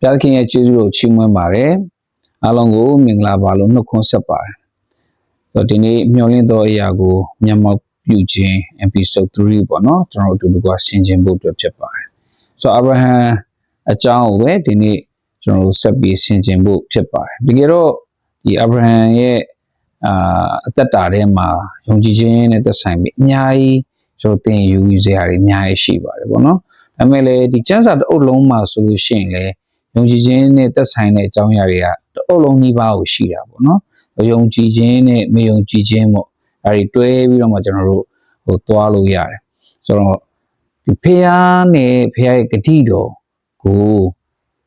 ဘုရားသခင်ရဲ့ကျေးဇူးတော်ချီးမွမ်းပါတယ်အားလုံးကိုမင်္ဂလာပါလို့နှုတ်ခွန်းဆက်ပါတယ်ဆိုတော့ဒီနေ့မျှော်လင့်သောအရာကိုမျက်မှောက်ပြုခြင်း episode 3ပေါ့နော်ကျွန်တော်တို့အတူတူကဆင်ခြင်ဖို့အတွက်ဖြစ်ပါတယ်ဆိုတော့အာဗြဟံအကြောင်းကိုပဲဒီနေ့ကျွန်တော်တို့ဆက်ပြီးဆင်ခြင်ဖို့ဖြစ်ပါတယ်တကယ်တော့ဒီအာဗြဟံရဲ့အာအသက်တာထဲမှာယုံကြည်ခြင်းနဲ့သက်ဆိုင်ပြီးအများကြီးကျွန်တော်သင်ယူယူစရာတွေအများကြီးရှိပါတယ်ပေါ့နော်ဒါပေမဲ့လည်းဒီကျမ်းစာတစ်အုပ်လုံးမှာဆိုလို့ရှိရင်လည်း ယုံကြည်ခြင်းနဲ့သက်ဆိုင်တဲ့အကြောင်းအရာတွေကတစ်အုပ်လုံးကြီးပါကိုရှိတာပေါ့နော်ယုံကြည်ခြင်းနဲ့မယုံကြည်ခြင်းပေါ့ဒါတွေတွဲပြီးတော့မှကျွန်တော်တို့ဟိုသွားလို့ရတယ်ဆိုတော့ဒီဖះနဲ့ဖះရဲ့ဂတိတော်ကို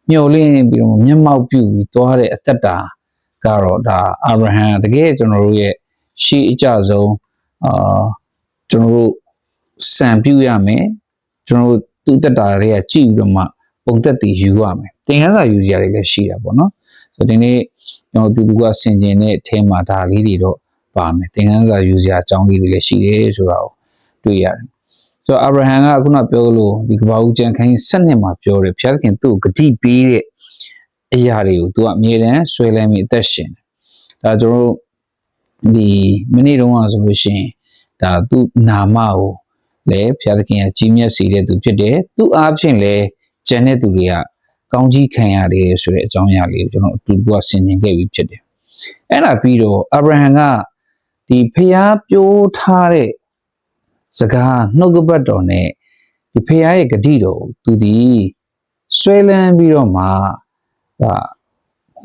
မျှော်လင့်ပြီးတော့မျက်မှောက်ပြုပြီးသွားတဲ့အသက်တာကတော့ဒါအာဗြဟံတကယ်ကျွန်တော်တို့ရဲ့ရှေးအကြဆုံးအာကျွန်တော်တို့စံပြုရမယ်ကျွန်တော်တို့သူ့တက်တာတွေကကြည့်ပြီးတော့မှပုံသက်တည်ယူရမယ် သင်ခန်းစာယူစရာတွေလည်းရှိတာပေါ့နော်ဆိုတော့ဒီနေ့ကျွန်တော်တူတူကဆင်ကျင်တဲ့အထဲမှာဒါလေးတွေတော့ပါမယ်သင်ခန်းစာယူစရာအကြောင်းလေးတွေလည်းရှိတယ်ဆိုတာကိုတွေ့ရတယ်ဆိုတော့အာဗြဟံကခုနပြောလို့ဒီကဘာဦးကျန်ခိုင်းစနစ်မှာပြောတယ်ဘုရားသခင်သူ့ကိုဂတိပေးတဲ့အရာတွေကိုသူကအမြဲတမ်းဆွဲလန်းပြီးအသက်ရှင်တယ်ဒါကျွန်တော်တို့ဒီမိနစ်တုန်းကဆိုလို့ရှိရင်ဒါသူ့နာမကိုလည်းဘုရားသခင်ကကြီးမြတ်စေတဲ့သူဖြစ်တယ်သူအားဖြင့်လည်းကျန်တဲ့သူတွေက ကောင်းကြီးခံရတယ်ဆိုတဲ့အကြောင်းအရာလေးကိုကျွန်တော်အတူတူကဆင်ခြင်ခဲ့ပြီးဖြစ်တယ်အဲ့ဒါပြီးတော့အာဗြဟံကဒီဖျားပြိုးထားတဲ့စကားနှုတ်ကပတ်တော်နဲ့ဒီဖျားရဲ့ဂတိတော်ကိုသူဒီဆွဲလန်းပြီးတော့မှဒါ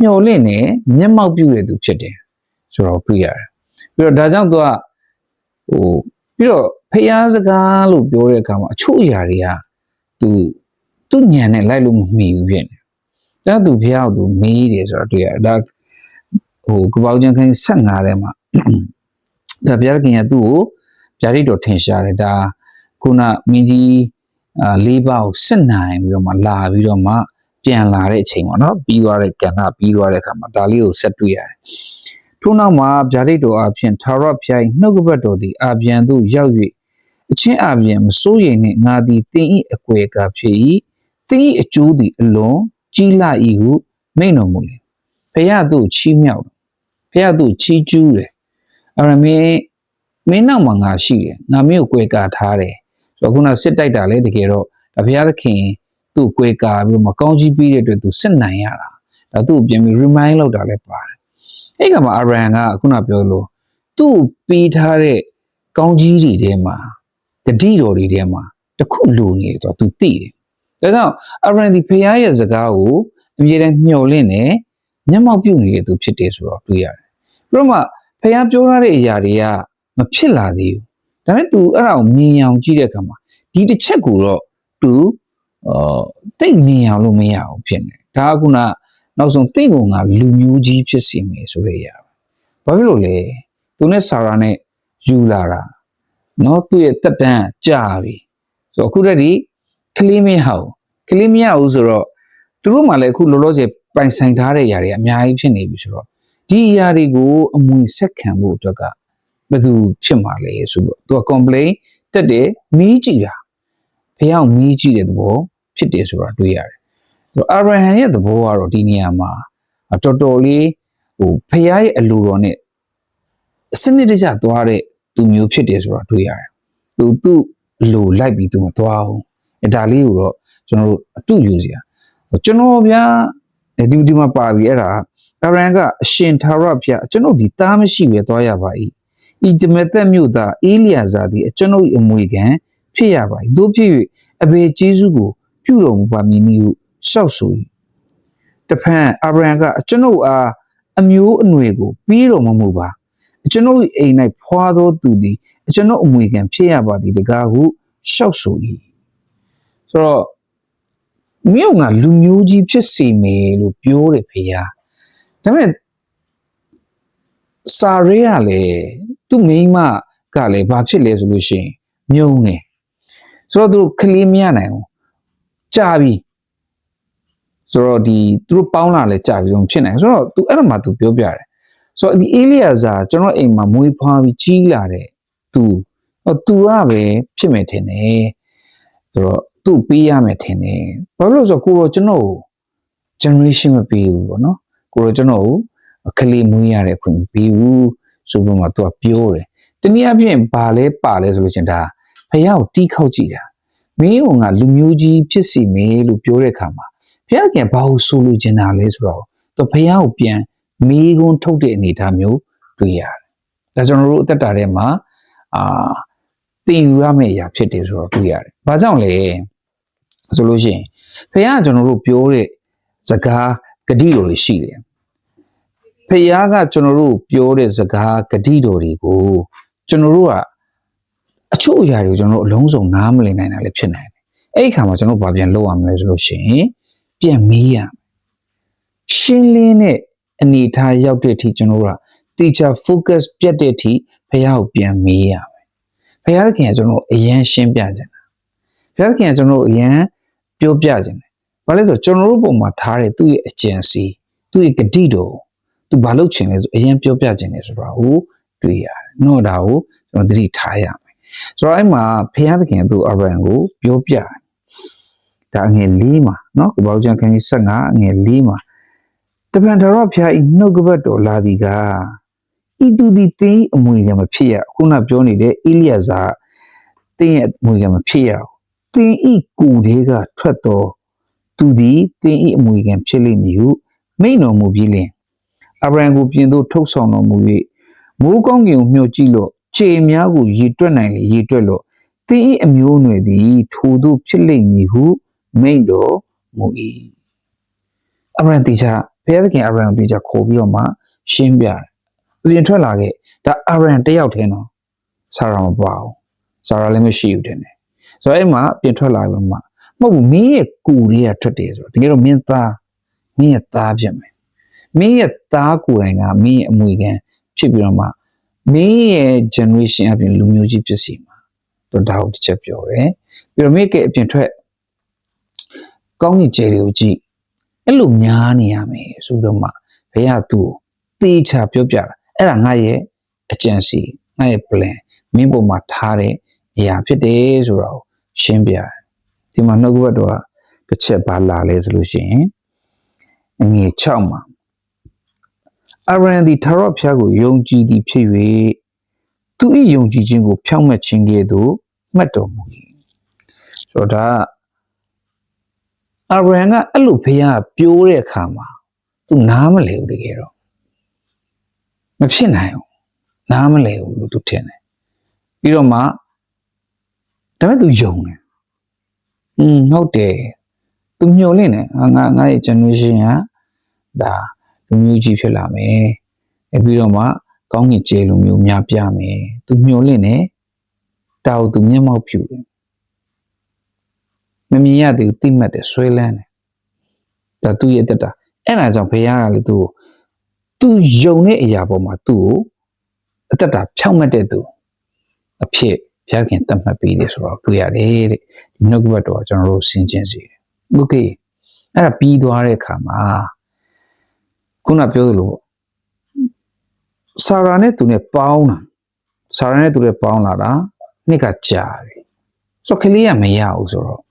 မျော်လင့်နေမျက်မှောက်ပြုရသူဖြစ်တယ်ဆိုတော့ပြရတယ်ပြီးတော့ဒါကြောင့်သူကဟိုပြီးတော့ဖျားစကားလို့ပြောတဲ့အခါမှာအချို့အရာတွေကသူ သူညံနဲ့လိုက်လို့မမီဘူးဖြစ်နေဒါသူဖျားကိုသူမေးတယ်ဆိုတော့တွေ့ရတယ်ဒါဟိုကပောက်ကျန်ခိုင်း15ထဲမှာဒါဘုရားခင်ကသူ့ကိုဗျာဒိတ်တော်ထင်ရှားတယ်ဒါခုနမင်းကြီးအာလေးပါးကိုစစ်နိုင်ပြီးတော့မှလာပြီးတော့မှပြန်လာတဲ့အချိန်ပေါ့နော်ပြီးသွားတဲ့ကဏ္ဍပြီးသွားတဲ့အခါမှာဒါလေးကိုဆက်တွေ့ရတယ်ထို့နောက်မှာဗျာဒိတ်တော်အဖြစ်သာရဖျားနှုတ်ကပတ်တော်သည်အာပြန်သို့ရောက်၍အချင်းအာပြန်မစိုးရိမ်နှင့်ငါသည်တင်းဤအကွယ်ကဖြစ်၏ တင်းဤအကျိုးသည်အလွန်ကြီးလာ၏ဟုမိန့်တော်မူလေဖျားသို့ချီးမြှောက်ဖျားသို့ချီးကျူးတယ်အရမင်းမင်းနောက်မှာငါရှိတယ်ငါမျိုးကွယ်ကာထားတယ်ဆိုတော့ခုနစစ်တိုက်တာလေတကယ်တော့ဒါဘုရားသခင်သူ့ကွယ်ကာပြီးမကောင်းကြီးပြီးတဲ့အတွက်သူစစ်နိုင်ရတာဒါသူ့ပြင်ပြီး remind လုပ်တာလည်းပါတယ်အဲ့ကမှာအရန်ကခုနပြောလို့သူ့ပြီးထားတဲ့ကောင်းကြီးတွေထဲမှာဂတိတော်တွေထဲမှာတခုလိုနေတော့သူသိတယ် ဒါကြောင့်အရန်ဒီဖခင်ရဲ့စကားကိုအမြဲတမ်းမျှော်လင့်နေမျက်မှောက်ပြုနေတဲ့သူဖြစ်တယ်ဆိုတော့တွေ့ရတယ်ပြီးတော့မှဖခင်ပြောထားတဲ့အရာတွေကမဖြစ်လာသေးဘူးဒါပေမဲ့ तू အဲ့ဒါကိုမြင်အောင်ကြည့်တဲ့အခါမှာဒီတစ်ချက်ကိုတော့ तू အာတိတ်မြင်အောင်လို့မရအောင်ဖြစ်နေဒါကခုနနောက်ဆုံးတိတ်ကုန်ကလူမျိုးကြီးဖြစ်စီမယ်ဆိုတဲ့အရာဘာဖြစ်လို့လဲသူနဲ့ဆာရာနဲ့ယူလာတာနော်သူ့ရဲ့တက်တန်းကြာပြီဆိုတော့အခုတည်းက လေးမရအောင်ကလေးမရဘူးဆိုတော့သူတို့မှလည်းအခုလောလောဆယ်ပိုင်ဆိုင်ထားတဲ့အရာတွေအများကြီးဖြစ်နေပြီဆိုတော့ဒီအရာတွေကိုအမွေဆက်ခံဖို့အတွက်ကဘယ်သူဖြစ်မှာလဲဆိုတော့သူက complain တက်တယ်မီးကြည့်တာဖះအောင်မီးကြည့်တဲ့သဘောဖြစ်တယ်ဆိုတာတွေ့ရတယ်ဆိုတော့အာဗြဟံရဲ့သဘောကတော့ဒီနေရာမှာတော်တော်လေးဟိုဖះရဲ့အလိုတော်နဲ့စနစ်တကျသွားတဲ့သူမျိုးဖြစ်တယ်ဆိုတာတွေ့ရတယ်သူသူ့လိုလိုက်ပြီးသူမသွားဘူး အဲဒါလေးကိုတော့ကျွန်တော်တို့အတူယူစရာကျွန်တော်ဗျာဒီဒီမှာပါပြီအဲ့ဒါအာရန်ကအရှင်သာရဖျားကျွန်ုပ်ဒီတားမရှိပဲသွားရပါ၏ဤဂျမသက်မြို့သားအေလျာဇာသည်ကျွန်ုပ်အမွေခံဖြစ်ရပါ၏တို့ဖြစ်၍အဘေကျေးဇူးကိုပြုတော်မူပါမည်နည်းဟုရှောက်ဆို၏တဖန်အာဗြဟံကကျွန်ုပ်အားအမျိုးအနွယ်ကိုပြီးတော်မမူပါကျွန်ုပ်အိမ်၌ဖွာသောသူသည်ကျွန်ုပ်အမွေခံဖြစ်ရပါသည်တကားဟုရှောက်ဆို၏ ဆိုတော့မြို့ကလူမျိုးကြီးဖြစ်စီမယ်လို့ပြောတယ်ဖေယားဒါပေမဲ့စာရေးကလည်းသူ့မိန်းမကလည်းဘာဖြစ်လဲဆိုလို့ရှိရင်မြုံနေဆိုတော့သူတို့ကလေးမရနိုင်ဘူးကြာပြီဆိုတော့ဒီသူတို့ပေါင်းလာလဲကြာပြီဆုံးဖြစ်နိုင်ဆိုတော့သူအဲ့ဒါမှသူပြောပြတယ်ဆိုတော့ဒီအေလီယာဇာကျွန်တော်အိမ်မှာမွေးဖွားပြီးကြီးလာတဲ့သူဟောသူကပဲဖြစ်မယ်ထင်တယ် ဆိုတော့သူ့ပေးရမယ်ထင်တယ်ဘာလို့လဲဆိုတော့ကိုတော့ကျွန်တော် generation မပေးဘူးပေါ့နော်ကိုတော့ကျွန်တော်ကိုကလေးမွေးရတဲ့အခွင့်မပေးဘူးဆိုပြီးမှသူကပြောတယ်တနည်းအားဖြင့်ဘာလဲပါလဲဆိုလို့ချင်းဒါဖះကိုတီးခောက်ကြည့်တာမင်းကလူမျိုးကြီးဖြစ်စီမယ်လို့ပြောတဲ့အခါမှာဖះကဘာလို့ဆိုလို့ချင်တာလဲဆိုတော့သူဖះကိုပြန်မေးခွန်းထုတ်တဲ့အနေအထားမျိုးတွေ့ရတယ်ဒါကျွန်တော်တို့အသက်တာထဲမှာအာ တင်ယူရမယ့်အရာဖြစ်တယ်ဆိုတော့တွေ့ရတယ်ဘာကြောင့်လဲဆိုလို့ရှိရင်ဖះကကျွန်တော်တို့ပြောတဲ့စကားဂတိတော်တွေရှိတယ်ဖះကကျွန်တော်တို့ပြောတဲ့စကားဂတိတော်တွေကိုကျွန်တော်တို့ကအချို့အရာတွေကိုကျွန်တော်တို့အလုံးစုံနားမလည်နိုင်တာလည်းဖြစ်နိုင်တယ်အဲ့ဒီခါမှာကျွန်တော်တို့ဘာပြန်လုပ်ရမလဲဆိုလို့ရှိရင်ပြန်မေးရမယ်ရှင်းလင်းတဲ့အနေအထားရောက်တဲ့အထိကျွန်တော်တို့က teacher focus ပြတ်တဲ့အထိဖះကိုပြန်မေးရမယ် ဖះခင်ကကျွန်တော်တို့အရန်ရှင်းပြကြတယ်ဖះခင်ကကျွန်တော်တို့အရန်ပြောပြကြတယ်ဘာလဲဆိုကျွန်တော်တို့ပုံမှာထားတဲ့သူ့ရဲ့အကျင့်စီသူ့ရဲ့ဂတိတော်သူဘာလုပ်ချင်လဲဆိုအရင်ပြောပြချင်တယ်ဆိုတာကိုတွေ့ရတယ်။နော်ဒါကိုကျွန်တော်သတိထားရမယ်။ဆိုတော့အဲ့မှာဖျားသခင်သူအရန်ကိုပြောပြတယ်။ဒါငယ်၄မှာနော်ကပောက်ကျန်ခန်းကြီး15ငယ်၄မှာတပန်တော်ဖျားဤနှုတ်ကပတ်တော်လာသည်က ဤသူသည်တင်းအမွေကမဖြစ်ရခုနပြောနေတဲ့အိလိယဇာတင်းရဲ့အမွေကမဖြစ်ရတင်းဤကူတွေကထွက်တော်သူသည်တင်းဤအမွေကဖြစ်လိမ့်မည်ဟုမိန်တော်မူပြီးလင်အဗရန်ကိုပြင်သို့ထုတ်ဆောင်တော်မူ၍မိုးကောင်းကင်ကိုမျှော်ကြည့်လို့ခြေများကိုရေတွက်နိုင်လေရေတွက်လို့တင်းဤအမျိုးအနွယ်သည် ထိုသို့ဖြစ်လိမ့်မည်ဟုမိန်တော်မူ၏အဗရန်တီချာဘုရားသခင်အဗရန်တီချာခေါ်ပြီးတော့မှရှင်းပြတယ် ပြင်ထွက်လာခဲ့ဒါအဗရန်တယောက်တည်းနော်ဆာရာမပါဘူးဆာရာလည်းမရှိဘူးတဲ့ဆိုတော့အဲ့မှာပြင်ထွက်လာပြီးမှမဟုတ်ဘူးမင်းရဲ့ကူလေးကထွက်တယ်ဆိုတော့တကယ်တော့မင်းသားမင်းရဲ့သားဖြစ်မယ်မင်းရဲ့သားကိုယ်တိုင်ကမင်းရဲ့အမွေခံဖြစ်ပြီးတော့မှမင်းရဲ့ generation အပြင်လူမျိုးကြီးဖြစ်စီမှာတော့ဒါကိုတစ်ချက်ပြောတယ်ပြီးတော့မင်းကအပြင်ထွက်ကောင်းကင်ကျယ်တွေကိုကြည့်အဲ့လိုများနေရမယ်ဆိုတော့မှဘုရားသူ့ကိုသေချာပြောပြတာ အဲ့ဒါငါရဲ့အကြံစီငါရဲ့ plan မင်းပုံမှာထားတဲ့အရာဖြစ်တယ်ဆိုတော့ရှင်းပြတယ်ဒီမှာနှုတ်ကပတ်တော်ကတစ်ချက်ပါလာလဲဆိုလို့ရှိရင်အငယ်6မှာအရန်ဒီထာဝရဘုရားကိုယုံကြည်သည်ဖြစ်၍သူ၏ယုံကြည်ခြင်းကိုဖြောင့်မတ်ခြင်းကဲ့သို့မှတ်တော်မူ၏ဆိုတော့ဒါအရန်ကအဲ့လိုဘုရားပြောတဲ့အခါမှာသူနားမလဲဘူးတကယ်တော့ မဖြစ်နိုင်ဘူးနားမလဲဘူးလို့သူထင်တယ်ပြီးတော့မှဒါပေမဲ့သူယုံတယ်อืมဟုတ်တယ်သူမျှော်လင့်တယ်ငါငါရဲ့ generation ကဒါလူမျိုးကြီးဖြစ်လာမယ်အဲပြီးတော့မှကောင်းကင်ကျေလူမျိုးများပြမယ်သူမျှော်လင့်တယ်တာကိုသူမျက်မှောက်ပြုတယ်မမြင်ရသေးဘူးသိမှတ်တယ်ဆွဲလန်းတယ်ဒါသူ့ရဲ့တက်တာအဲ့ဒါကြောင့်ဘုရားကလည်းသူ့ကို သူယုံတဲ့အရာပေါ်မှာသူ့ကိုအသက်တာဖြောင့်မတ်တဲ့သူအဖြစ်ဘုရားခင်တတ်မှတ်ပေးတယ်ဆိုတော့တွေ့ရတယ်တဲ့ဒီနှုတ်ကပတ်တော်ကျွန်တော်တို့ဆင်ခြင်စေတယ်โอเคအဲ့ဒါပြီးသွားတဲ့အခါမှာခုနပြောသလိုဆာရာနဲ့သူနဲ့ပေါင်းတာဆာရာနဲ့သူနဲ့ပေါင်းလာတာနှစ်ကကြာပြီဆိုတော့ကလေးကမရဘူးဆိုတော့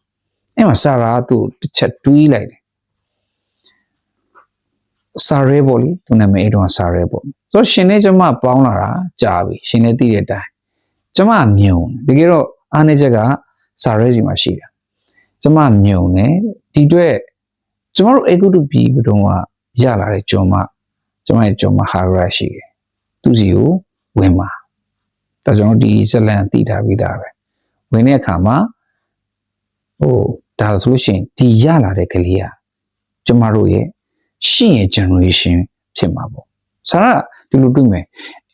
အဲ့မှာဆာရာကသူ့တစ်ချက်တွေးလိုက်တယ် ဆာရဲပေါ့လေသူနာမည်အဲ့တော့ဆာရဲပေါ့ဆိုတော့ရှင်နဲ့ကျမပေါင်းလာတာကြာပြီရှင်နဲ့သိတဲ့အတိုင်းကျမမြုံတကယ်တော့အားနေချက်ကဆာရဲစီမှာရှိတာကျမမြုံတယ်ဒီအတွက်ကျမတို့အေကုတုပြည်ဘုံကရလာတဲ့ကျွန်မကျမရဲ့ကျွန်မဟာရရှိတယ်သူစီကိုဝင်ပါဒါကျွန်တော်ဒီဇလန်တည်ထားပြီးသားပဲဝင်တဲ့အခါမှာဟိုဒါဆိုလို့ရှိရင်ဒီရလာတဲ့ကလေးကကျမတို့ရဲ့ ရှင့်ရဲ့ generation ဖြစ်မှာပေါ့ဆာရဒီလိုတွေ့မယ်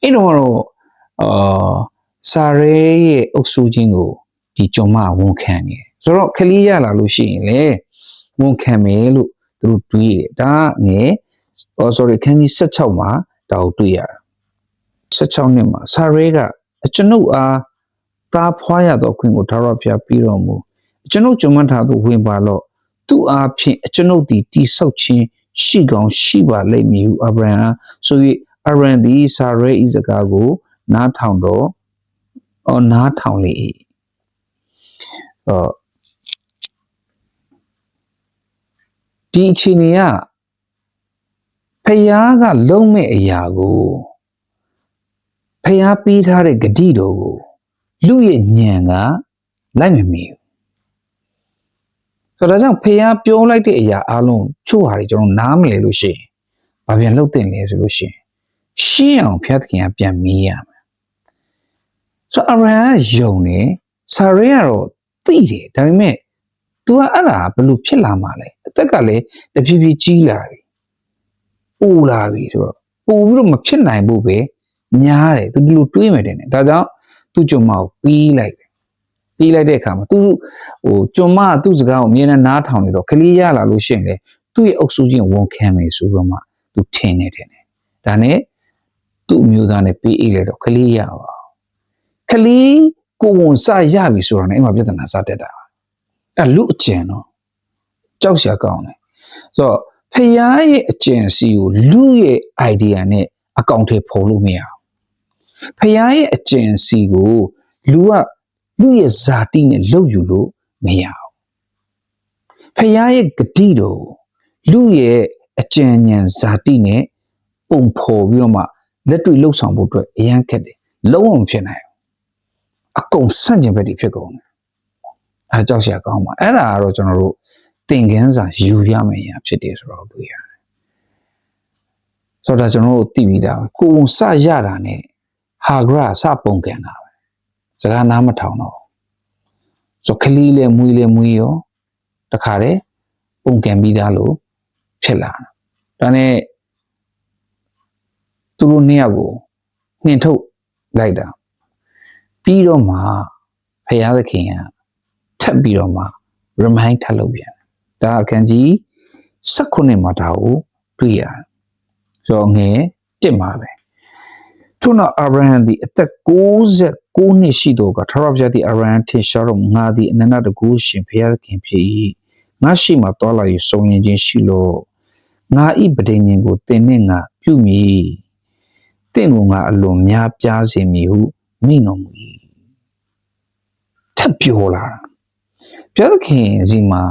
အဲ့တော့တော့အာစာရဲရဲ့အုပ်စုချင်းကိုဒီကျွန်မဝန်ခံနေတယ်ဆိုတော့ကလေးရလာလို့ရှိရင်လေဝန်ခံမယ်လို့သူတို့တွေးတယ်ဒါငယ် oh sorry ခန်းကြီး16မှာဒါကိုတွေ့ရတာ16နှစ်မှာစာရဲကအကျွန်ုပ်အားသားဖွားရသောခွင့်ကိုထာဝရဘုရားပြီးတော်မူကျွန်ုပ်ကြုံမှထားသောဝင်ပါလော့သူ့အားဖြင့်ကျွန်ုပ်သည်တိဆောက်ခြင်း ရှိကောင်းရှိပါလိမ့်မည်ဟုအာဗြဟံဆို၍အာရန်သည်စာရဲဤစကားကို နားထောင်တော့အော်နားထောင်လေ၏အော်ဒီအခြေအနေကဖယားကလုံးမဲ့အရာကိုဖယားပေးထားတဲ့ဂတိတော်ကိုလူရဲ့ညံကလိုက်မမီဘူး ဆိုတော့ဒါကြောင့်ဖယားပြောလိုက်တဲ့အရာအလုံးချို့ဟာတွေကျွန်တော်နားမလည်လို့ရှိရင်ဘာပြန်လုပ်တင်လဲဆိုလို့ရှိရင်ရှင်းအောင်ဖျက်သခင်ကပြန်မေးရမယ်ဆိုတော့အရန်ကယုံနေဆာရဲကတော့သိတယ်ဒါပေမဲ့ तू ကအဲ့ဒါဘယ်လိုဖြစ်လာမှာလဲအသက်ကလည်းတဖြည်းဖြည်းကြီးလာပြီပူလာပြီဆိုတော့ပူပြီးတော့မဖြစ်နိုင်ဘူးပဲများတယ် तू ဒီလိုတွေးမယ်တဲ့ဒါကြောင့်သူ့ကြုံမကိုပြီးလိုက်တယ် ပြီးလိုက်တဲ့အခါမှာ तू ဟိုကြုံမကသူ့စကားကိုအမြဲတမ်းနားထောင်နေတော့ကလေးရလာလို့ရှိရင်လေသူ့ရဲ့အုပ်စုချင်းဝန်ခံမယ်ဆိုတော့မှ तू ထင်နေတယ်ဒါနဲ့သူ့အမျိုးသားနဲ့ပြီးအိတ်လိုက်တော့ကလေးရပါကလေးကိုဝန်စရပြီဆိုတော့ねအဲ့မှာပြဿနာစတက်တာအဲ့လူအကျဉ်တော့ကြောက်စရာကောင်းတယ်ဆိုတော့ဖယားရဲ့အကျဉ်စီကိုလူရဲ့ idea နဲ့အကောင့်ထဲပေါ်လို့မရဘူးဖယားရဲ့အကျဉ်စီကိုလူက လူရဲ့ဇာတိနဲ့လှုပ်ယူလို့မရဘူးဖယားရဲ့ဂတိတော်လူရဲ့အကျဉ်ဉဏ်ဇာတိနဲ့ပုံဖော်ပြီးတော့မှလက်တွေ့လှုပ်ဆောင်ဖို့အတွက်အရန်ခက်တယ်လုံးဝမဖြစ်နိုင်ဘူးအကုန်ဆန့်ကျင်ဘက်တွေဖြစ်ကုန်တယ်အဲကြောက်စရာကောင်းပါအဲ့ဒါကတော့ကျွန်တော်တို့သင်ခန်းစာယူရမယ့်အရာဖြစ်တယ်ဆိုတော့တွေ့ရတယ်ဆိုတော့ကျွန်တော်တို့သိပြီးသားကိုယ်ဝန်စရတာနဲ့ဟာဂရစပုံကန်တာပဲ စကားနားမထောင်တော့ဆိုခလီလဲမွေးလဲမွေးရောတခါတည်းပုံကန်ပြီးသားလို့ဖြစ်လာတာဒါနဲ့သူတို့နှစ်ယောက်ကိုနှင်ထုတ်လိုက်တာပြီးတော့မှဖယားသခင်ကထပ်ပြီးတော့မှ remind ထပ်လုပ်ပြန်ဒါအခန်းကြီး16မှာဒါကိုတွေ့ရတယ်ဆိုတော့ငယ်တစ်မှာပဲထို့နောက်အာဗြဟံသည်အသက်69 နှစ်ရှိသောကထာဝရဘုရားသည်အာဗြဟံထင်ရှားတော်မူငါသည်အနန္တတကူရှင်ဘုရားသခင်ဖြစ်၏ငါရှိမှတော်လာ၍စုံလင်ခြင်းရှိလို့ငါဤပဋိညာဉ်ကိုသင်နှင့်ငါပြုမည်တင့်ကိုငါအလွန်များပြားစေမည်ဟုမိန့်တော်မူ၏ထပ်ပြောလာဘုရားသခင်စီမှာ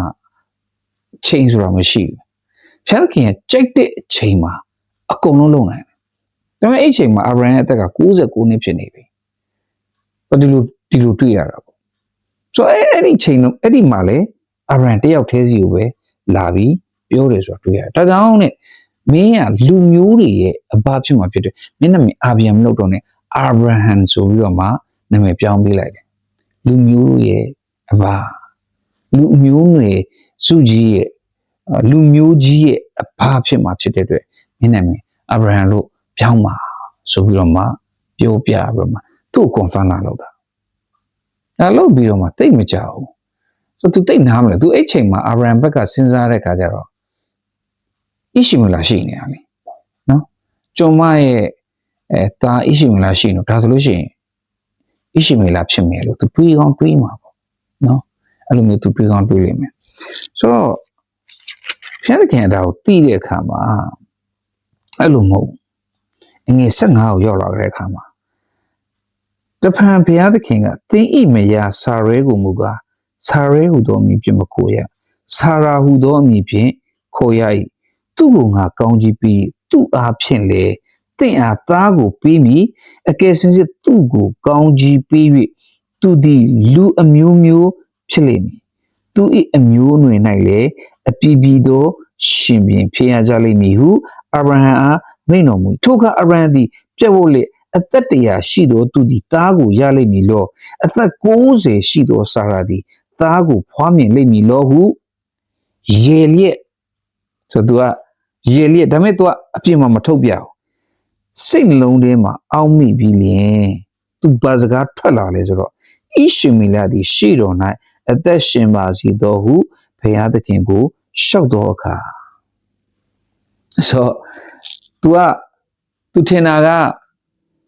ချိန်ဆိုတာမရှိဘူးဘုရားသခင်ရဲ့ကြိုက်တဲ့အချိန်မှာအကုန်လုံးလုပ်နိုင်တယ်ဒါပေမဲ့အဲ့အချိန်မှာအာဗြဟံရဲ့အသက်က69နှစ်ဖြစ်နေပြီဘာ ဒီလိုဒီလိုတွေ့ရတာပေါ့ဆိုတော့အဲ့ဒီချိန်တော့အဲ့ဒီမှာလေအာဗြဟံတယောက်တည်းစီကိုပဲလာပြီးပြောတယ်ဆိုတာတွေ့ရတယ်ဒါကြောင့်နဲ့မင်းကလူမျိုးတွေရဲ့အဘဖြစ်မှာဖြစ်တယ်မင်းနာမည်အာဗြဟံမလို့တော့နဲ့အာဗြဟံဆိုပြီးတော့မှနာမည်ပြောင်းပေးလိုက်တယ်လူမျိုးရဲ့အဘလူမျိုးတွေစုကြီးရဲ့လူမျိုးကြီးရဲ့အဘဖြစ်မှာဖြစ်တဲ့အတွက်မင်းနာမည်အာဗြဟံလို့ပြောင်းပါဆိုပြီးတော့မှပြောပြပြီးတော့မှ သူ့ကို confirm လာလို့တာအဲလို့ပြီးတော့မှတိတ်မကြောက်ဘူးဆိုသူတိတ်နားမလဲသူအဲ့ချိန်မှာအာဗြဟံဘက်ကစဉ်းစားတဲ့ခါကျတော့ဣရှိမလာရှိနေရလေနော်ကျွန်မရဲ့အဲတာဣရှိမလာရှိနေဒါဆိုလို့ရှိရင်ဣရှိမလာဖြစ်မယ်လို့သူတွေးကောင်းတွေးမှာပေါ့နော်အဲ့လိုမျိုးသူတွေးကောင်းတွေးလိမ့်မယ်ဆိုတော့ဖျက်ခင်တာကိုသိတဲ့အခါမှာအဲ့လိုမဟုတ်အငယ်15ကိုရောက်လာတဲ့အခါမှာ တဖန်ဘုရားသခင်ကသင်ဤမယာဆာရဲကိုမူကားဆာရဲဟူသောအမည်ဖြင့်မခိုရဆာရာဟူသောအမည်ဖြင့်ခိုရ၏သူ့ကိုငါကောင်းကြီးပြီးသူ့အားဖြင့်လေတင့်အားသားကိုပြီးမိအကယ်စင်စစ်သူ့ကိုကောင်းကြီးပြီး၍သူသည်လူအမျိုးမျိုးဖြစ်လိမ့်မည်သူ၏အမျိုးအနွယ်၌လည်းအပြည်ပြည်သောရှင်ပြန်ဖြစ်ရကြလိမ့်မည်ဟုအာဗြဟံအားမိန့်တော်မူထိုအခါအာဗြဟံသည်ပြတ်ဖို့လေ အသက်တရာရှိသောသူသည်သားကိုရလိမ့်မည်လောအသက်90ရှိသောစာရာသည်သားကိုဖွားမြင်လိမ့်မည်လောဟုရေလျက်ဆိုသူကရေလျက်ဒါပေမဲ့သူကအပြစ်မှမထုတ်ပြဘူးစိတ်နှလုံးထဲမှာအောင့်မိပြီးလျင်သူဘာစကားထွက်လာလဲဆိုတော့ဣရှင်မီလာသည်ရှေ့တော်၌အသက်ရှင်ပါစေတော်ဟုဘုရားသခင်ကိုလျှောက်တော်အခါဆိုတော့ तू อ่ะ तू ထင်တာက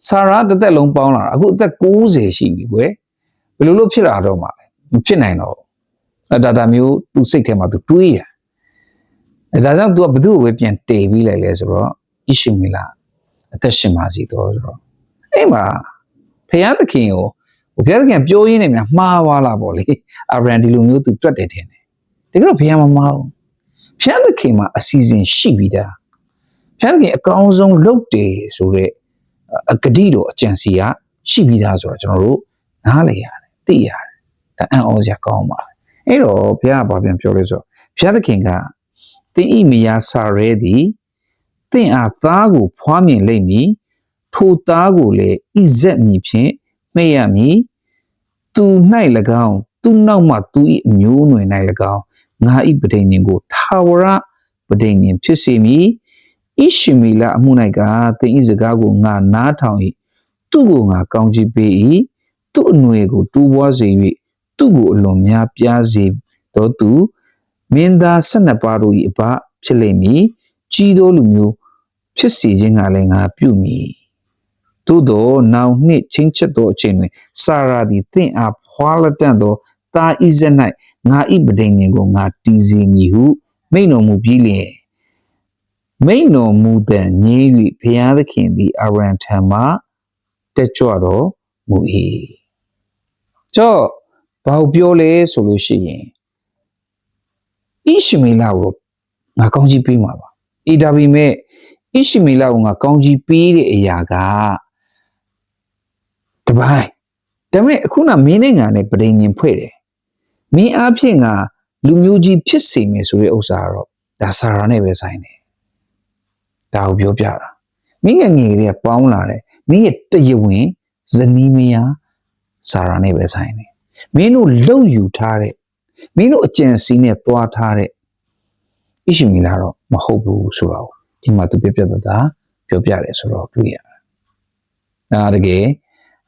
ဆာရာတစ်သက်လုံးပေါင်းလာတာအခုအသက်60ရှိပြီကွယ်ဘယ်လိုလုပ်ဖြစ်လာတော့မှာလဲမဖြစ်နိုင်တော့အဒါဒါမျိုးသူစိတ်ထဲမှာသူတွေးရအဲဒါကြောင့် तू ကဘသူ့ကိုပဲပြန်တေပြီးလိုက်လဲဆိုတော့ဣရှိမီလာအသက်ရှင်ပါစီတော့ဆိုတော့အဲ့မှာဖျားသခင်ကိုဘုရားသခင်ပြောရင်းနဲ့များမှားွားလာပေါ့လေအာဗြဟံဒီလိုမျိုးသူတွက်တယ်ထင်တယ်တကယ်တော့ဘုရားမမှားဘူးဘုရားသခင်မှာအစီအစဉ်ရှိပြီးသားဘုရားသခင်အကောင်းဆုံးလုပ်တယ်ဆိုတော့ အဂတိတော်အကြံစီကရှိပြီးသားဆိုတော့ကျွန်တော်တို့နားလည်ရတယ်သိရတယ်ဒါအံ့ဩစရာကောင်းပါအဲ့တော့ဘုရားကဘာပြန်ပြောလဲဆိုတော့ဘုရားသခင်ကတင်းဤမယာစာရဲသည်တင့်အားသားကိုဖွားမြင်လိမ့်မည်ထိုသားကိုလည်းဣဇက်မည်ဖြင့်မှဲ့ရမည်သူ၌၎င်းသူနောက်မှသူ၏အမျိုးအနွယ်၌၎င်းငါ၏ပဋိညာဉ်ကိုထာဝရပဋိညာဉ်ဖြစ်စေမည် ဣရှိမီလအမှု၌ကသင်၏စကားကိုငါနားထောင်၏သူ့ကိုငါကောင်းချီးပေး၏သူ့အနွယ်ကိုတူးပွားစေ၍သူ့ကိုအလွန်များပြားစေသောသူမင်းသား၁၂ပါးတို့၏အဘဖြစ်လိမ့်မည်ကြီးသောလူမျိုးဖြစ်စေခြင်းကလည်းငါပြုမည်သို့သောနောင်နှစ်ချင်းချက်သောအချိန်တွင်စာရာသည်တင့်အားဖွာလက်တန့်သောတာဣဇက်၌ငါဤပဒိန်ကိုငါတည်စေမည်ဟုမိန့်တော်မူပြီးလျင် မိန့်တော်မူတဲ့ငြင်း၍ဘုရားသခင်သည်အရန်ထံမှတက်ကြွတော်မူ၏ကြော့ဘာကိုပြောလဲဆိုလို့ရှိရင်ဣရှိမေလကိုငါကောင်းကြီးပေးမှာပါအေးဒါပေမဲ့ဣရှိမေလကိုငါကောင်းကြီးပေးတဲ့အရာကတပိုင်းဒါပေမဲ့အခုနမင်းနဲ့ငါနဲ့ပဋိညာဉ်ဖွဲ့တယ်မင်းအားဖြင့်ငါလူမျိုးကြီးဖြစ်စေမယ်ဆိုတဲ့ဥစ္စာကတော့ဒါဆာရာနဲ့ပဲဆိုင်တယ် ဒါကိုပြောပြတာမင်းငယ်ငယ်တွေကပေါင်းလာတယ်မင်းရဲ့တရဝင်ဇနီးမယားဆာရာနဲ့ပဲဆိုင်တယ်မင်းတို့လှုပ်ယူထားတဲ့မင်းတို့အကြံစီနဲ့သွားထားတဲ့ဣရှိမီလာတော့မဟုတ်ဘူးဆိုတော့ဒီမှာသူပြပြတတာပြောပြတယ်ဆိုတော့တွေ့ရတယ်။ဒါတကယ်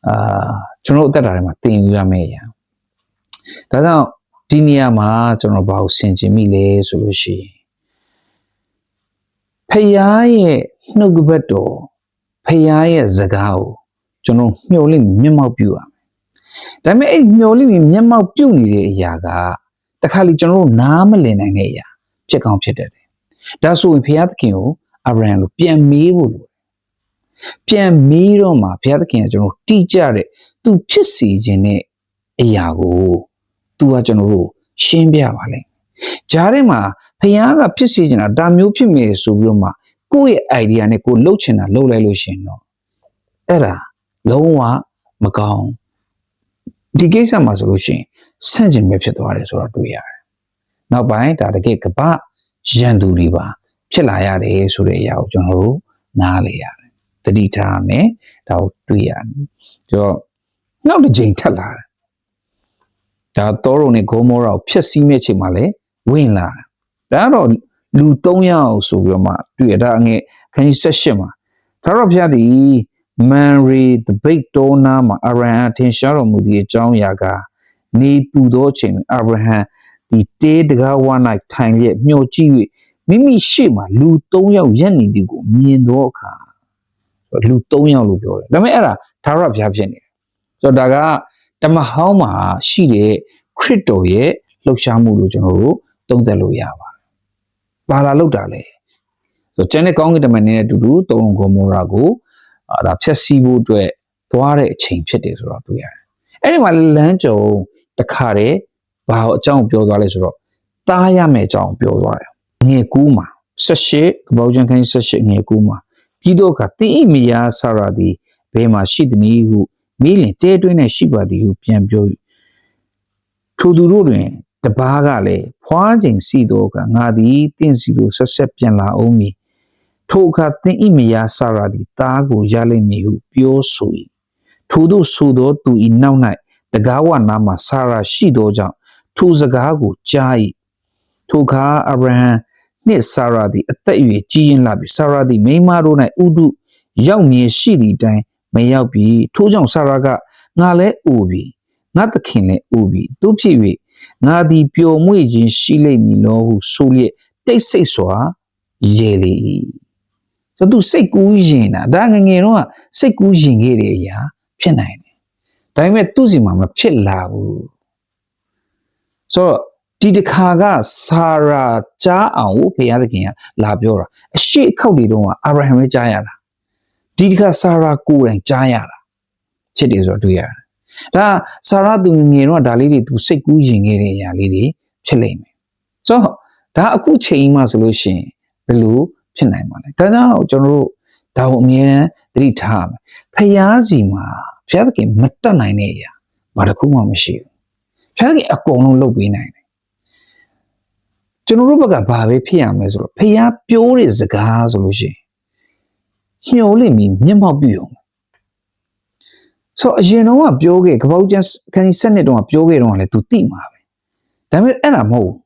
အာကျွန်တော်အသက်တာထဲမှာသင်ယူရမယ့်အရာ။ဒါကြောင့်ဒီနေရာမှာကျွန်တော်ဘာကိုဆင်ခြင်မိလဲဆိုလို့ရှိရင် ဖယားရဲ့နှုတ်ကပတ်တော်ဖယားရဲ့စကားကိုကျွန်တော်မျှော်လင့်မျက်မှောက်ပြုရမယ်။ဒါပေမဲ့အဲ့မျှော်လင့်မျက်မှောက်ပြုနေတဲ့အရာကတခါလေကျွန်တော်တို့နားမလည်နိုင်တဲ့အရာဖြစ်ကောင်းဖြစ်တတ်တယ်။ဒါဆိုရင်ဖယားသခင်ကိုအာဗြဟံကိုပြန်မေးဖို့လိုပြန်မေးတော့မှဘုရားသခင်ကကျွန်တော်တိကျတဲ့သူဖြစ်စီခြင်းတဲ့အရာကိုသူကကျွန်တော်တို့ရှင်းပြပါလိမ့်ဂျားထဲမှာ ဘုရားကဖြစ်စီခြင်းတာဒါမျိုးဖြစ်မယ်ဆိုပြီးတော့မှကိုယ့်ရဲ့ idea နဲ့ကိုယ်လှုပ်ချင်တာလှုပ်လိုက်လို့ရှင်တော့အဲ့ဒါလုံးဝမကောင်းဒီကိစ္စမှာဆိုလို့ရှိရင်ဆန့်ကျင်ပဲဖြစ်သွားတယ်ဆိုတော့တွေ့ရတယ်။နောက်ပိုင်းဒါတကယ်ကပ္ပရန်သူတွေပါ ဖြစ်လာရတယ်ဆိုတဲ့အရာကိုကျွန်တော်တို့နားလေရတယ်တတိထားမယ်ဒါကိုတွေ့ရတယ်ဆိုတော့နောက်တစ်ချိန်ထပ်လာတယ်ဒါတောရုံနဲ့ဂိုမောရာကိုဖျက်ဆီးမဲ့ချိန်မှာလည်းဝင်လာတယ် ဒါကတော့လူ၃ယောက်ဆိုပြီးတော့မှတွေ့ရဒါငယ်ခန်းကြီး၁၈မှာဒါတော့ဘုရားသည်မန်ရီဒဘိတ်တောနာမှာအရဟံအထင်ရှားတော်မူသည့်အကြောင်းအရာကနေပူသောအချိန်တွင်အာဗြဟံဒီတေးတကားဝ၌ထိုင်လျက်မျှော်ကြည့်၍မိမိရှေ့မှာလူ၃ယောက်ရက်နေသည်ကိုမြင်တော့အခါလူ၃ယောက်လို့ပြောတယ်ဒါပေမဲ့အဲ့ဒါဒါရဘုရားဖြစ်နေတယ်ဆိုတော့ဒါကတမဟောင်းမှာရှိတဲ့ခရစ်တော်ရဲ့လှုပ်ရှားမှုလို့ကျွန်တော်တို့သုံးသပ်လို့ရပါတယ် ဘာလာလောက်တာလဲဆိုကျန်တဲ့ကောင်းကင်တမန်နဲ့အတူတူတုံးဂေါမောရာကိုအာဒါဖြက်စီးဖို့အတွက်သွားတဲ့အချိန်ဖြစ်တယ်ဆိုတော့တွေ့ရတယ်အဲ့ဒီမှာလမ်းကြုံတခါတည်းဘာအကြောင်းပြောသွားလဲဆိုတော့တားရမယ်အကြောင်းပြောသွားတယ်ငယ်ကူးမှာ78ကပောက်ကျန်ခိုင်း78ငယ်ကူးမှာပြီးတော့ကတိအိမယာဆာရာသည်ဘယ်မှာရှိသည်နည်းဟုမိလင်တဲတွင်း၌ရှိပါသည်ဟုပြန်ပြော၏ထိုသူတို့တွင် တပားကလည်းဖွားခြင်းစီတော့ကငါသည်တင့်စီတို့ဆက်ဆက်ပြန်လာအောင်မည်ထိုအခါသင်၏မယားဆာရာသည်တားကိုရလိမ့်မည်ဟုပြောဆို၏ထို့သို့ဆိုသောသူ၏နောက်၌တကားဝနာမှာဆာရာရှိသောကြောင့်ထိုစကားကိုကြား၏ထိုအခါအာဗြဟံနှင့်ဆာရာသည်အသက်အရွယ်ကြီးရင်လာပြီဆာရာသည်မိန်းမတို့၌ဥဒုရောက်မြင်ရှိသည့်တိုင်မရောက်ပြီထို့ကြောင့်ဆာရာကငါလည်းအိုပြီငါသခင်လည်းအိုပြီသူဖြစ်၍ ငါသည်ပျော်မွေ့ခြင်းရှိလိမ့်မည်လောဟုဆိုလျက်တိတ်ဆိတ်စွာရေလေ၏ဆိုသူစိတ်ကူးရင်တာဒါငငယ်တော့စိတ်ကူးရင်ခဲ့တဲ့အရာဖြစ်နိုင်တယ်ဒါပေမဲ့သူ့စီမှာမဖြစ်လာဘူးဆိုတော့ဒီတခါကဆာရာကြားအောင်ဘုရားသခင်ကလာပြောတာအရှိအခောက်တွေတုန်းကအာဗြဟံပဲကြားရတာဒီတခါဆာရာကိုယ်တိုင်ကြားရတာဖြစ်တယ်ဆိုတော့တွေ့ရတယ် ဒါဆာရာသူငယ်တော့ဒါလေးတွေသူစိတ်ကူးရင်ခဲ့တဲ့အရာလေးတွေဖြစ်လိမ့်မယ်ဆိုတော့ဒါအခုချိန်မှဆိုလို့ရှိရင်ဘယ်လိုဖြစ်နိုင်မှာလဲဒါကြောင့်ကျွန်တော်တို့ဒါကိုအမြဲတမ်းသတိထားရမယ်ဖျားစီမှာဖျားသခင်မတတ်နိုင်တဲ့အရာဘာတစ်ခုမှမရှိဘူးဖျားသခင်အကုန်လုံးလုပ်ပေးနိုင်တယ်ကျွန်တော်တို့ဘက်ကဘာပဲဖြစ်ရမလဲဆိုတော့ဖျားပြိုးတဲ့စကားဆိုလို့ရှိရင်ညှို့လိမ့်ပြီးမျက်မှောက်ပြုံ ဆိုတော့အရင်တော့ကပြောခဲ့ကပောက်ကျန်ခန်းကြီး7နှစ်တုန်းကပြောခဲ့တော့ကလည်း तू တိမှာပဲဒါပေမဲ့အဲ့ဒါမဟုတ်ဘူး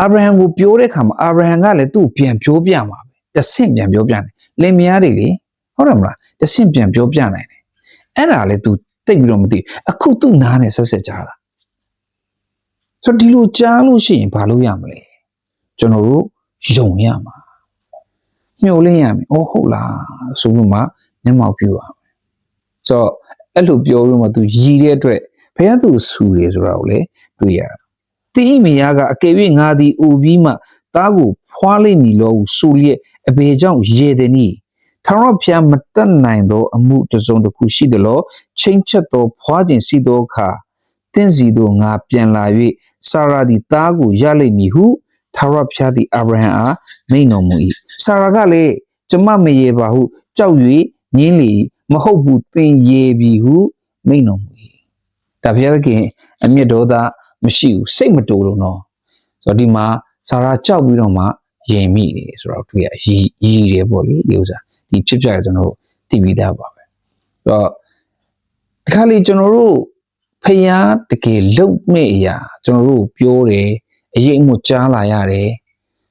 အာဗြဟံကိုပြောတဲ့ခါမှာအာဗြဟံကလည်းသူ့ကိုပြန်ပြောပြမှာပဲတဆင့်ပြန်ပြောပြတယ်လင်မယားတွေလေဟုတ်တယ်မလားတဆင့်ပြန်ပြောပြနိုင်တယ်အဲ့ဒါလည်း तू တိတ်ပြီးတော့မသိဘူးအခုသူ့နားနဲ့ဆက်ဆက်ကြားတာဆိုတော့ဒီလိုကြားလို့ရှိရင်ဘာလို့ရမလဲကျွန်တော်တို့ယုံရမှာမျှော်လင့်ရမယ်အော်ဟုတ်လားဆိုပြီးမှမျက်မှောက်ပြုရမယ် ဆိုတော့အဲ့လိုပြောပြီးမှ तू ရည်တဲ့အတွက်ဘုရားသူဆူတယ်ဆိုတာကိုလည်းတွေ့ရတာတင်းဤမယားကအကယ်၍ငါသည်အိုပြီးမှသားကိုဖွာလိမ့်မည်လို့ဆိုလျက်အဘေကြောင့်ရေသည်နီထာဝရဘုရားမတတ်နိုင်သော အမှုတစ်စုံတစ်ခုရှိသလိုချိန်ချက်သောဖွာခြင်းစီသောအခါတင့်စီသောငါပြန်လာ၍စာရာသည်သားကိုရလိမ့်မည်ဟုထာဝရဘုရားသည်အာဗြဟံအားမိန့်တော်မူ၏စာရာကလည်းကျမမရေပါဟုကြောက်၍ညင်းလေ မဟုတ်ဘူးသင်ရေပြီဟုမိန့်တော်မူ၏ဒါဘုရားသခင်အမျက်ဒေါသမရှိဘူးစိတ်မတူလို့နော်ဆိုတော့ဒီမှာစာရာကြောက်ပြီးတော့မှယင်မိတယ်ဆိုတော့တွေ့ရရီရီတယ်ပေါ့လေဒီဥစ္စာဒီဖြစ်ပြရကျွန်တော်တို့သိပြီးသားပါပဲဆိုတော့ဒီခါလေးကျွန်တော်တို့ဖျားတကယ်လုံမဲ့အရာကျွန်တော်တို့ပြောတယ်အရေးအမှုကြားလာရတယ်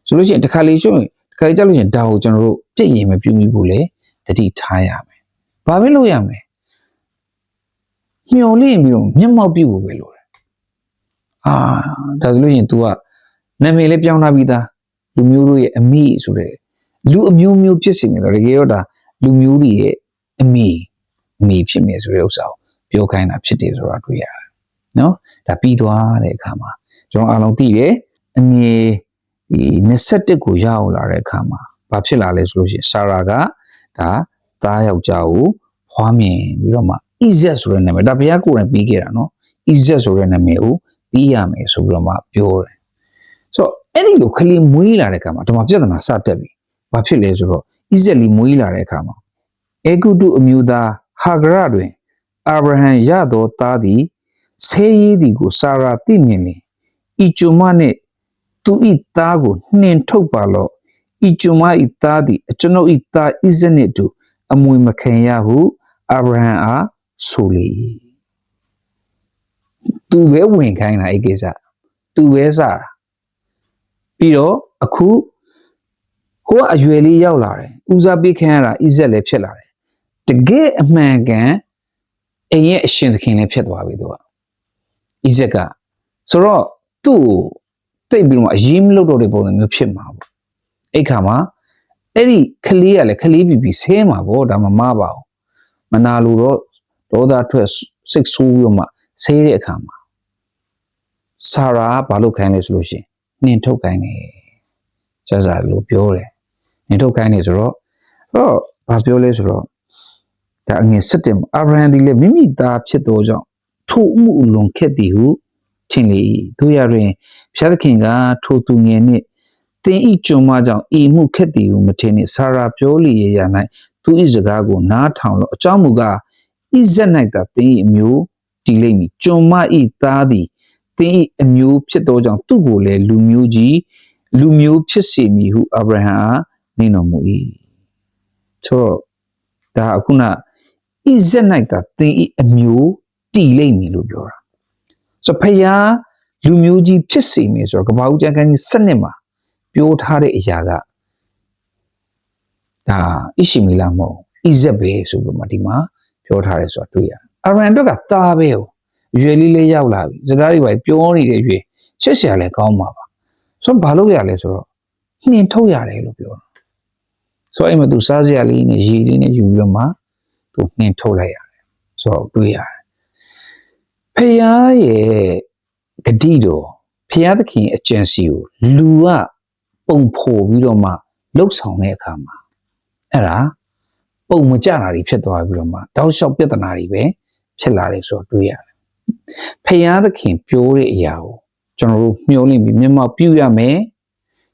ဆိုလို့ရှိရင်ဒီခါလေးရှုံးဒီခါလေးကြောက်လို့ရှိရင်ဒါကိုကျွန်တော်တို့ပြည့်ရင်မပြုမိဘူးလေတတိထားရမယ် ဘာပဲလုပ်ရမလဲမျော်လင့်ပြီးတော့မျက်မှောက်ပြုဖို့ပဲလို့အာဒါဆိုလို့ရှိရင် तू ကနာမည်လေးပြောင်းထားပြီးသားလူမျိုးတို့ရဲ့အမိဆိုတဲ့လူအမျိုးမျိုးဖြစ်စီနေတော့တကယ်တော့ဒါလူမျိုးတွေရဲ့အမိအမိဖြစ်နေဆိုတဲ့ဥစ္စာကိုပြောခိုင်းတာဖြစ်တယ်ဆိုတာတွေ့ရတယ်နော်ဒါပြီးသွားတဲ့အခါမှာကျွန်တော်အားလုံးသိတယ်အငယ်ဒီ21ကိုရောက်လာတဲ့အခါမှာဘာဖြစ်လာလဲဆိုလို့ရှိရင်ဆာရာကဒါ သားယောက်ျားကိုဖွားမြင်ပြီးတော့မှ Izet ဆိုတဲ့နာမည်ဒါဘုရားကိုယ်တိုင်ပြီးခဲ့တာနော် Izet ဆိုတဲ့နာမည်ကိုပြီးရမယ်ဆိုပြီးတော့မှပြောတယ်ဆိုတော့အဲ့ဒီလိုခလေးမွေးလာတဲ့အခါမှာဓမ္မပြဿနာစတက်ပြီဘာဖြစ်လဲဆိုတော့ Izet လီမွေးလာတဲ့အခါမှာအေဂုတုအမျိုးသားဟာဂရတွင်အာဗြဟံရသောသားသည်ဆေးရည်သည်ကိုစာရာသိမြင်လင်ဤကျုံမနှင့်သူဤသားကိုနှင်ထုတ်ပါလော့ဤကျုံမဤသားသည်အကျွန်ုပ်ဤသားဣဇနှင့်တူ အမွေမခံရဟုအာဗြဟံအားဆိုလေ၏သူပဲဝင်ခိုင်းတာအဲ့ကိစ္စသူပဲစားတာပြီးတော့အခုဟိုကအရွယ်လေးရောက်လာတယ်ဦးစားပေးခံရတာဣဇက်လည်းဖြစ်လာတယ်တကယ်အမှန်ကန်အိမ်ရဲ့အရှင်သခင်လည်းဖြစ်သွားပြီသူကဣဇက်ကဆိုတော့သူ့ကိုတိတ်ပြီးတော့အရေးမလုပ်တော့တဲ့ပုံစံမျိုးဖြစ်မှာပေါ့အဲ့ခါမှာ အဲ့ဒီကလေးကလည်းကလေးပြီးပြီးဆဲမှာပေါ့ဒါမှမပါဘူးမနာလို့တော့ဒေါသထွက်စိတ်ဆိုးပြီးတော့မှဆဲတဲ့အခါမှာဆာရာကဘာလို့ခိုင်းလဲဆိုလို့ရှိရင်နှင်ထုတ်ခိုင်းတယ်ကျဆာလို့ပြောတယ်နှင်ထုတ်ခိုင်းတယ်ဆိုတော့တော့ဘာပြောလဲဆိုတော့ဒါအငယ်စစ်တယ်အာဗြဟံဒီလေမိမိသားဖြစ်သောကြောင့်ထိုအမှုအလွန်ခက်သည်ဟုထင်လေတို့ရတွင်ဖျားသခင်ကထိုသူငယ်နှင့် တင်ဤကြုံမကြောင့်ဤမှုခက်သည်ဟုမထင်နှင့်ဆာရာပြောလျက်ရ၌သူဤစကားကိုနားထောင်လို့အကြောင်းမူကားဣဇက်၌သာတင်ဤအမျိုးတည်လိမ့်မည်ကြုံမဤသားသည်တင်ဤအမျိုးဖြစ်သောကြောင့်သူ့ကိုလည်းလူမျိုးကြီးလူမျိုးဖြစ်စေမည်ဟုအာဗြဟံအားမိန့်တော်မူ၏ဆိုတော့ဒါအခုနဣဇက်၌သာတင်ဤအမျိုးတည်လိမ့်မည်လို့ပြောတာဆိုဖယားလူမျိုးကြီးဖြစ်စေမယ်ဆိုတော့ကပ္ပဦးကျမ်းခန်းကြီး7နှစ်မှာ ပြောထားတဲ့အရာကဒါဣရှိမီလာမဟုတ်ဣဇက်ပဲဆိုပြီးမှဒီမှာပြောထားတယ်ဆိုတာတွေ့ရတယ်အရန်အတွက်ကသားပဲဟိုရွယ်လေးလေးရောက်လာပြီစကားတွေပဲပြောနေတဲ့ရွယ်ချစ်စရာလည်းကောင်းပါပါဆိုတော့ဘာလို့ရလဲဆိုတော့နှင်ထုတ်ရတယ်လို့ပြောတာဆိုတော့အဲ့မှာသူစားစရာလေးနဲ့ရေလေးနဲ့ယူပြီးတော့မှသူနှင်ထုတ်လိုက်ရတယ်ဆိုတော့တွေ့ရတယ်ဖះရဲ့ဂတိတော်ဖះသခင်အကျင့်စီကိုလူက ပုံဖော်ပြီးတော့မှလှုပ်ဆောင်တဲ့အခါမှာအဲ့ဒါပုံမကြတာတွေဖြစ်သွားပြီးတော့မှတောက်လျှောက်ပြဿနာတွေပဲဖြစ်လာတယ်ဆိုတော့တွေ့ရတယ်ဖះသခင်ပြောတဲ့အရာကိုကျွန်တော်တို့မျှော်လင့်ပြီးမျက်မှောက်ပြုရမယ်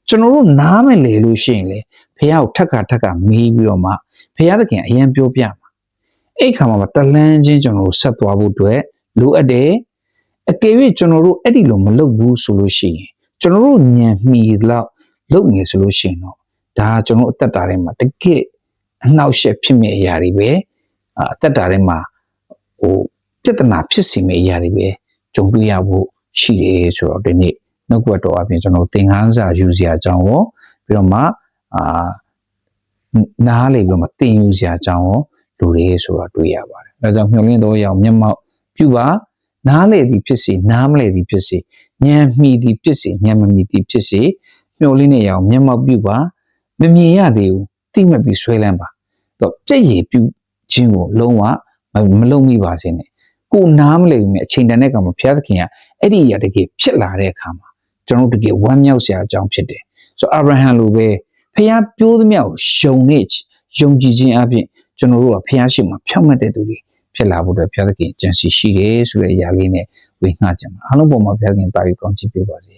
ကျွန်တော်တို့နားမလဲလို့ရှိရင်လေဖះကိုထက်ခါထက်ခါမေးပြီးတော့မှဖះသခင်အရင်ပြောပြမှာအဲ့ခါမှာတလန်းချင်းကျွန်တော်တို့ဆက်သွားဖို့အတွက်လိုအပ်တယ်အကယ်၍ကျွန်တော်တို့အဲ့ဒီလိုမလုပ်ဘူးဆိုလို့ရှိရင်ကျွန်တော်တို့ညံမှီလောက် လုပ်နေဆိုလို့ရှိရင်တော့ဒါကကျွန်တော်တို့အသက်တာထဲမှာတကယ်အနှောက်အယှက်ဖြစ်မဲ့အရာတွေပဲအာအသက်တာထဲမှာဟိုပြဿနာဖြစ်စီမဲ့အရာတွေပဲကြုံတွေ့ရဖို့ရှိတယ်ဆိုတော့ဒီနေ့နှုတ်ကပတ်တော်အပြင်ကျွန်တော်သင်ခန်းစာယူစရာအကြောင်းရောပြီးတော့မှအာနားလေပြီးတော့မှသင်ယူစရာအကြောင်းရောလူတွေဆိုတော့တွေ့ရပါတယ်။ဒါကြောင့်မျှော်လင့်တော်ရအောင်မျက်မှောက်ပြုပါနားလေသည်ဖြစ်စေနားမလေသည်ဖြစ်စေဉာဏ်မှီသည်ဖြစ်စေဉာဏ်မမှီသည်ဖြစ်စေ မျှော်လင့်နေရအောင်မျက်မှောက်ပြုပါမမြင်ရသေးဘူးတိမှတ်ပြီးဆွဲလန်းပါတော့ပြည့်ရည်ပြုခြင်းကိုလုံးဝမလုံးမိပါစေနဲ့ကိုနားမလဲဘူးမြအချိန်တန်တဲ့ကောင်မှာဘုရားသခင်ကအဲ့ဒီအရာတကယ်ဖြစ်လာတဲ့အခါမှာကျွန်တော်တို့တကယ်ဝမ်းမြောက်စရာအကြောင်းဖြစ်တယ်ဆိုတော့အာဗြဟံလိုပဲဖခင်ပြောသမျှကိုယုံနေယုံကြည်ခြင်းအပြင်ကျွန်တော်တို့ကဖခင်ရှိမှဖြောင့်မတ်တဲ့သူတွေဖြစ်လာဖို့အတွက်ဘုရားသခင်ကြံစီရှိတယ်ဆိုတဲ့အရာလေးနဲ့ဝေငှကြမှာအားလုံးပေါ်မှာဘုရားသခင်တာယူကောင်းချီးပေးပါစေ